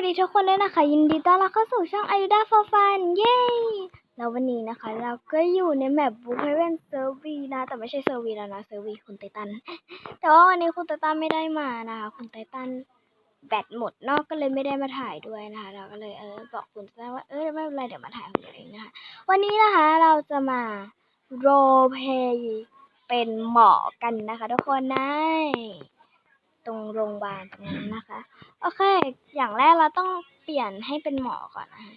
วัสดีทุกคนด้วยนะคะ ยินดีต้อนรับเข้าสู่ช่อง a อ u d a for Fun เย้แล้ววันนี้นะคะ เราก็อยู่ในแมปบุ๊ h เ v e n เซอร์วีนะ แต่ไม่ใช่เซอร์วีแล้วนะเซอร์วีคุณไททัน แต่ว่าวันนี้คุณไททันไม่ได้มานะคะ คุณไททันแบตหมดเนอกก็เลยไม่ได้มาถ่ายด้วยนะคะ เราก็เลยเออบอกคุณไททันว่าเออไม่เป็นไรเดี๋ยวมาถ่ายคนเดียวเองนะคะวันนี้นะคะเราจะมาโรเพย์เป็นหมอกันนะคะ ทุกคนนะ ตรงโรงพยาบาลตรงนั้นนะคะ โอเค อย่างแรกเราต้องเปลี่ยนให้เป็นหมอก่อนนะคะ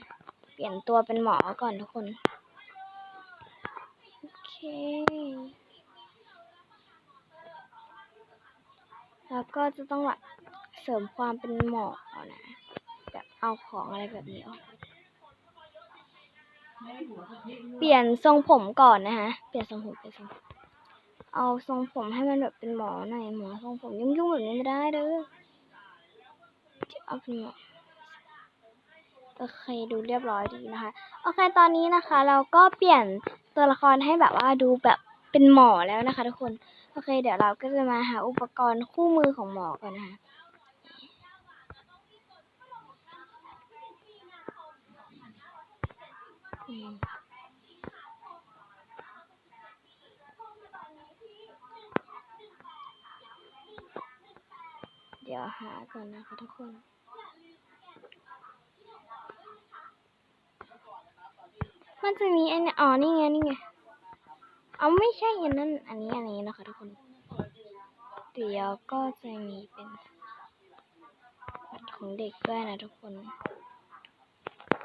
เปลี่ยนตัวเป็นหมอก่อนทุกคน โอเค แล้วก็จะต้องแบบเสริมความเป็นหมอนะ แบบเอาของอะไรแบบนี้ออก เปลี่ยนทรงผมก่อนนะคะ เปลี่ยนทรงผมเปลี่ยนทรงผม เอาทรงผมให้มันแบบเป็นหมอหน่อยหมอทรงผมยุ่งๆแบบนี้ไม่ได้เด้อเอาเป็นหมอโอเคดูเรียบร้อยดีนะคะ โอเคตอนนี้นะคะ เราก็เปลี่ยนตัวละครให้แบบว่าดูแบบเป็นหมอแล้วนะคะทุกคน โอเค เดี๋ยวเราก็จะมาหาอุปกรณ์คู่มือของหมอก่อนนะคะอืม ดี๋ยวหาก่อนนะคะทุกคนมันจะมีอันอ๋อนี่ไงนี่ไงเอาไม่ใช่อันนั้นอันนี้อันนี้นะคะทุกคน เดี๋ยวก็จะมีเป็นบัตรของเด็กด้วยนะทุกคน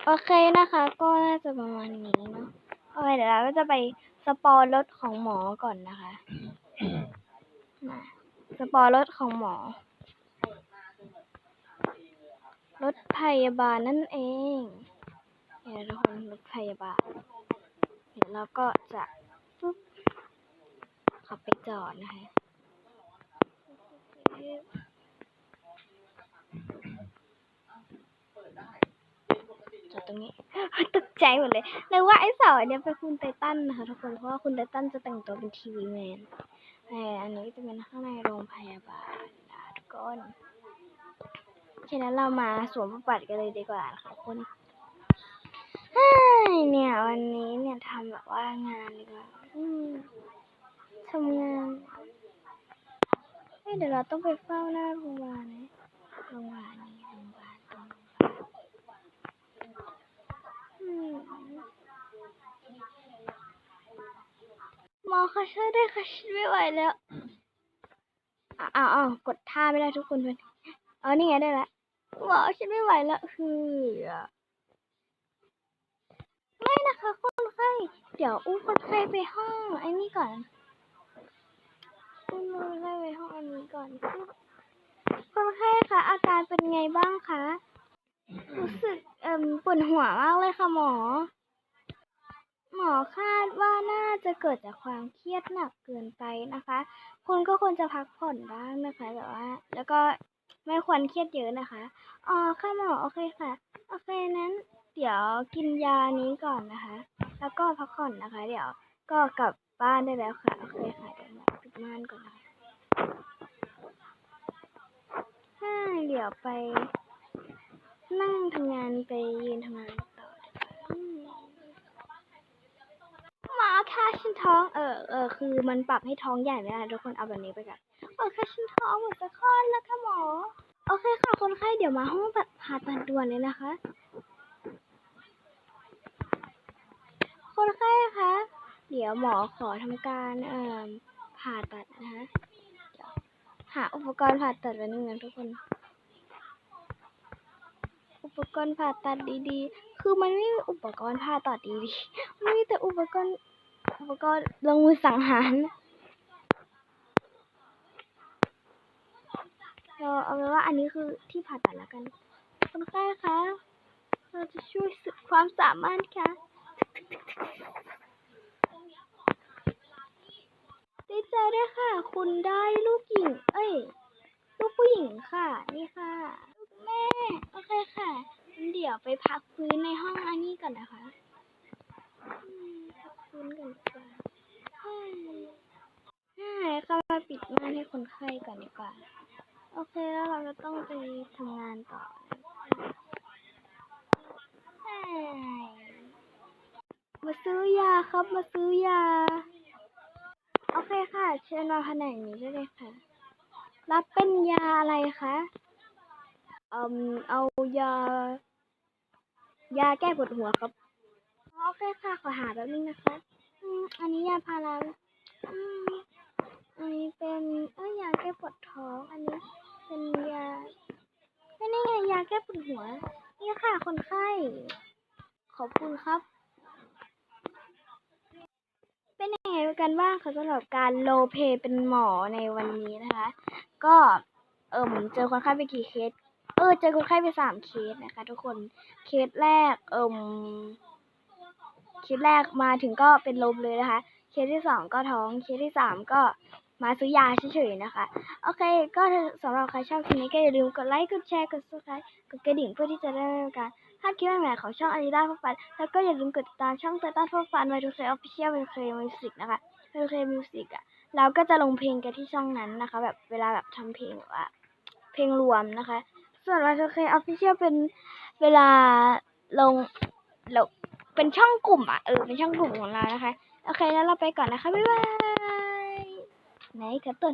โอเคนะคะ ก็น่าจะประมาณนี้เนาะโอเคเดี๋ยวเราก็จะไปสปอร์รถของหมอก่อนนะคะ มาสปอร์รถของหมอ รถพยาบาลนั่นเองเดี๋ยวทุกคนรถพยาบาล เดี๋ยวเราก็จะปุ๊บขับไปจอดนะคะจอดตรงนี้ตกใจหมดเลยเลยว่าไอ้เสาอันเนี้ยเป็นคุณไททันนะคะทุกคนเพราะว่าคุณไททันจะแต่งตัวเป็นทีวีแมนแต่อันนี้จะเป็นข้างในโรงพยาบาลนะทุกคน โอเคนั้นเรามาสวมบทบาทกันเลยดีกว่านะคะทุกคนเฮ้ยเนี่ยวันนี้เนี่ยทำแบบว่างานดีกว่าทำงานเฮ้ยเดี๋ยวเราต้องไปเฝ้าหน้าโรงพยาบาลนะโรงพยาบาลนี้โรงพยาบาลตรงมหมอคะช่วยด้วยค่ะฉันไม่ไหวแล้วอ้าวอ้าวอ้าวกดท่าไม่ได้ทุกคนเลยอ๋อนี่ไงได้ละ หมอฉันไม่ไหวแล้วคือไม่นะคะคนไข้เดี๋ยวอุ้มคนไข้ไปห้องไอ้นี่ก่อนอุ้มคนไข้ไปห้องอันนี้ก่อนคนไข้คะอาการเป็นไงบ้างคะรู้สึกเอ่มปวดหัวมากเลยค่ะหมอ หมอคาดว่าน่าจะเกิดจากความเครียดหนักเกินไปนะคะ คุณก็ควรจะพักผ่อนบ้างนะคะแต่ว่า แล้วก็ ไม่ควรเครียดเยอะนะคะอ๋อค่ะหมอโอเคค่ะ โอเคนั้น เดี๋ยวกินยานี้ก่อนนะคะ แล้วก็พักผ่อนนะคะ เดี๋ยวก็กลับบ้านได้แล้วค่ะ โอเคค่ะ เดี๋ยวหมอปิดม่านก่อนนะคะฮ่าเดี๋ยวไป นั่งทำงานไปยืนทำงานต่อหมอคะฉันท้อง เออเออคือมันปรับให้ท้องใหญ่ไม่ได้ทุกคนเอาแบบนี้ไปก่อน โอเคฉันท้องเหมือนจะคลอดแล้วค่ะหมอ โอเคค่ะคนไข้เดี๋ยวมาห้องตัดผ่าตัดด่วนเลยนะคะ คนไข้คะ เดี๋ยวหมอขอทำการเอ่อผ่าตัดนะคะหาอุปกรณ์ผ่าตัดไว้หนึ่งนะทุกคน อุปกรณ์ผ่าตัดดีๆ คือมันไม่มีอุปกรณ์ผ่าตัดดีๆ มันมีแต่อุปกรณ์อุปกรณ์ลงมือสังหาร เราเอาเป็นว่าอันนี้คือที่ผ่าตัดแล้วกันคนไข้คะเราจะช่วยสุดความสามารถค่ะดีใจด้วยค่ะ คุณได้ลูกหญิง เอ้ย ลูกผู้หญิงค่ะ นี่ค่ะ ลูกแม่ โอเคค่ะ เดี๋ยวไปพักฟื้นในห้องอันนี้ก่อนนะคะอืมพักฟื้นก่อนดีกว่าเฮ้ยใช่เข้ามาปิดม่านให้คนไข้ก่อนดีกว่า โอเคแล้วเราก็ต้องไปทำงานต่อมาซื้อยาครับมาซื้อยา โอเคค่ะ เชิญมาแผนกนี้ได้เลยค่ะ รับเป็นยาอะไรคะอืมเอายา ยาแก้ปวดหัวครับ โอเคค่ะ ขอหาแป๊บนึงนะคะ อืม อันนี้ยาพาราอืมอันนี้เป็น เอ้ยยาแก้ปวดท้อง อันนี้ เป็นยาไม่นี่ไงยาแก้ปวดหัว นี่ค่ะคนไข้ ขอบคุณครับ เป็นยังไงกันบ้างคะสำหรับการโลเพเป็นหมอในวันนี้นะคะ ก็เอิมเจอคนไข้ไปกี่เคส เออ เจอคนไข้ไปสามเคสนะคะ ทุกคน เคสแรก เอิมเคสแรกมาถึงก็เป็นลมเลยนะคะ เคสที่สองก็ท้อง เคสที่สามก็ มาซื้อยาเฉยๆนะคะ โอเค ก็สำหรับใครชอบคลิปนี้ก็อย่าลืมกดไลค์กดแชร์กด subscribe กดกระดิ่งเพื่อที่จะได้ไม่พลาดการพลาดคลิปใหม่ๆของช่องอาริดาฟัฟันแล้วก็อย่าลืมกดติดตามช่องเตต้าฟัฟันไวทูเคออฟฟิเชียลไวทูเคมิวสิกนะคะไวทูเคมิวสิกอะเราก็จะลงเพลงกันที่ช่องนั้นนะคะ แบบเวลาแบบทำเพลงแบบว่าเพลงรวมนะคะ ส่วนไวทูเคออฟฟิเชียลเป็นเวลาลงลงเป็นช่องกลุ่มอะเออเป็นช่องกลุ่มของเรานะคะ โอเคแล้วเราไปก่อนนะคะบ๊ายบาย ไหนขอตรว